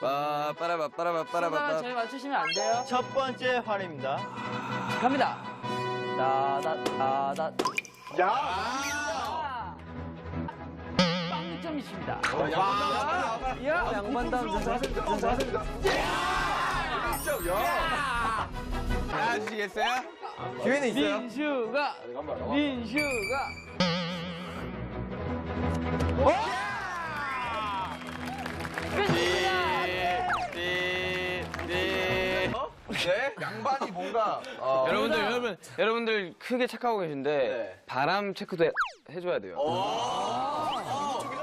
빠 빠라바 빠라바 빠라바 저희 맞추시면 안 돼요. 첫 번째 활입니다. 갑니다. 따다따다. 야! 빵점이십니다. 야 양반다운 아시겠어요? 기회는 있어요. 민슈가 민슈가 네? 양반이 뭔가 어, 여러분들 여러분 여러분들 크게 착하고 계신데 네. 바람 체크도 해, 해줘야 돼요.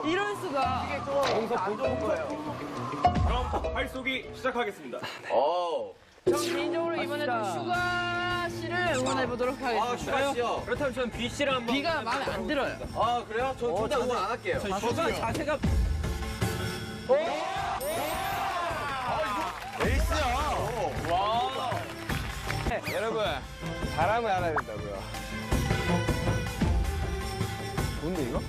이럴 수가. 그럼 활쏘기 시작하겠습니다. 어. 전 개인적으로 이번에는 슈가 씨를 응원해 보도록 아, 하겠습니다. 슈가 씨요. 그렇다면 저는 B 씨를 한번. 비가 마음에 안 들어요. 아, 그래요? 저 진짜 응원 안 할게요. 슈가 자세가 네, 여러분 바람을 알아야 된다고요. 뭔데 이거?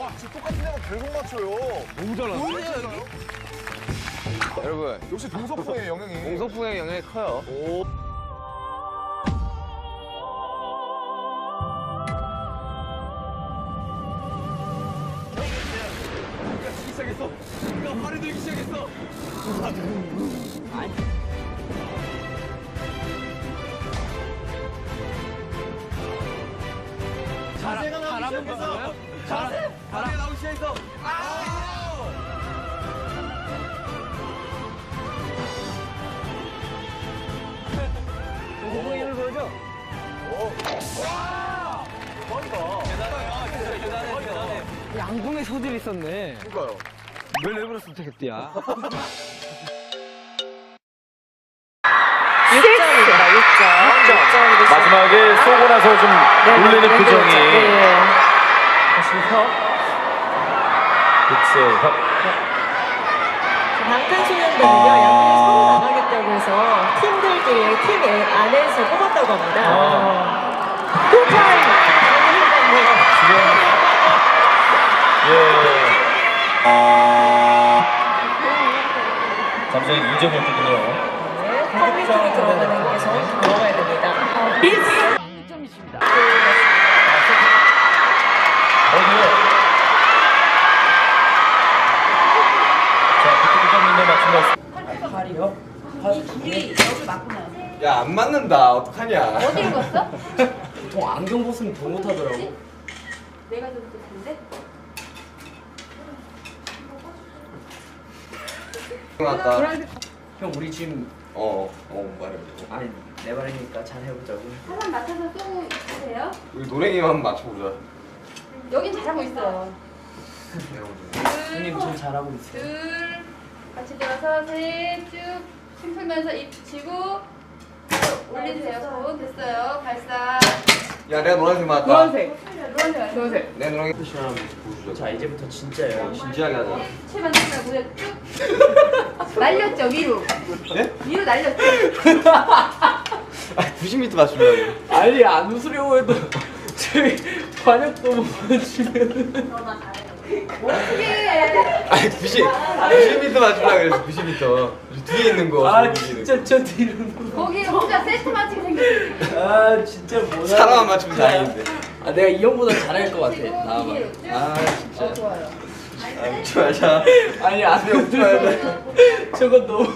와, 지 똑같은 애가 결국 맞춰요. 너무 잘났어. 여러분 역시 동서풍의 영향이. 공소풍의 영향이 커요. 시작했어. 나 발이 들기 시작했어. 나오기 시작했어. 뭐예요? 자세! 발이 나오기 시작했어. 공공힘을 보여줘. 양궁에 소질이 있었네. 그니까요. 왜 레브로스 택했디야? 마지막에 쏘고 나서 좀 놀래는 표정이. 그쵸. 방탄소년단은요 양분이 서로 나가겠다고 해서 팀들끼리 팀 애- 안에서 뽑았다고 합니다. 포탈 잠시만 2점이었거든요. 컴퓨터로 들어가는 게 정확히 들어가야 됩니다. 빵점이십니다. 어디요? 자, 그때 9점인데 맞춘 거 야, 안 맞는다. 어떡하냐. 어디 읽었어? 보통 안경 벗으면 더 못하더라고. 내가 좀 듣는데? 맞다. 형 우리 지금 어, 어, 말해. 아니 내 말이니까 잘 해보자고. 사람 맡아서 쏘고 있으세요? 우리 노랭이만 맞춰보자. 여긴 잘하고 있어요. 형님 지금 잘하고 있어요. 둘, 같이 들어서 셋, 쭉 숨풀면서 입 붙이고 올리세요. 손 됐어요. 발사. 야, 내가 노란색 맞았다. 노란색. 노란색 노란색. 내 노란색. 자 이제부터 진짜예요. 진지하게 하자. 체만 살짝 무대 쭉 날렸죠 위로. 네? 위로 날렸죠. 아, 90m 맞추려고. 아니 안 웃으려고 해도 저희 관역도 못 맞추면 어떻게? 아니, 90, 90m 맞추려고 그랬어, 90m. 뒤에 있는 거. 아 진짜 저 뒤로 거기 혼자 세트 맞추게 생겼어. 아 진짜 못 사람만 맞추면 다행인데. 아 내가 이 형보다 잘할 것 같아. 그리고 나와봐. 쭉. 아 진짜. 어, 좋아요. 아, 웃지 말자. 아니 안 웃지 말자. 저거 너무